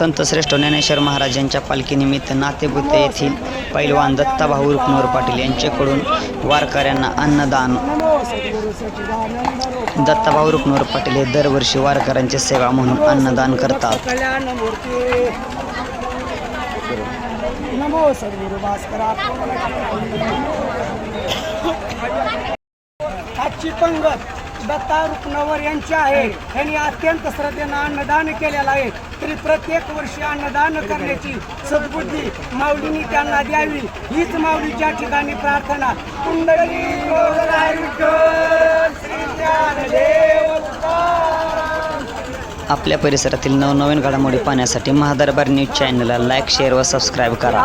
संत श्रेष्ठ ज्ञानेश्वर महाराज यांच्या पालखीनिमित्त नातेपुते येथील पैलवान दत्ताभाऊ रुक्नवर पाटील यांच्याकडून वारकऱ्यांना अन्नदान. दत्ताभाऊ रुक्नवर पाटील हे दरवर्षी वारकऱ्यांची सेवा म्हणून अन्नदान करतात. आजची पंगत. दत्ता रुक्नवर यांची आहे. यांनी अत्यंत श्रद्धेनं अन्नदान केलेलं आहे. तरी प्रत्येक वर्षी अन्नदान करण्याची सद्बुद्धी माऊलींनी त्यांना द्यावी. हीच माऊलीच्या ठिकाणी प्रार्थना. कुंडली. आपल्या परिसरातील नवनवीन घडामोडी पाहण्यासाठी महादरबार न्यूज चॅनलला लाईक शेअर व सबस्क्राईब करा.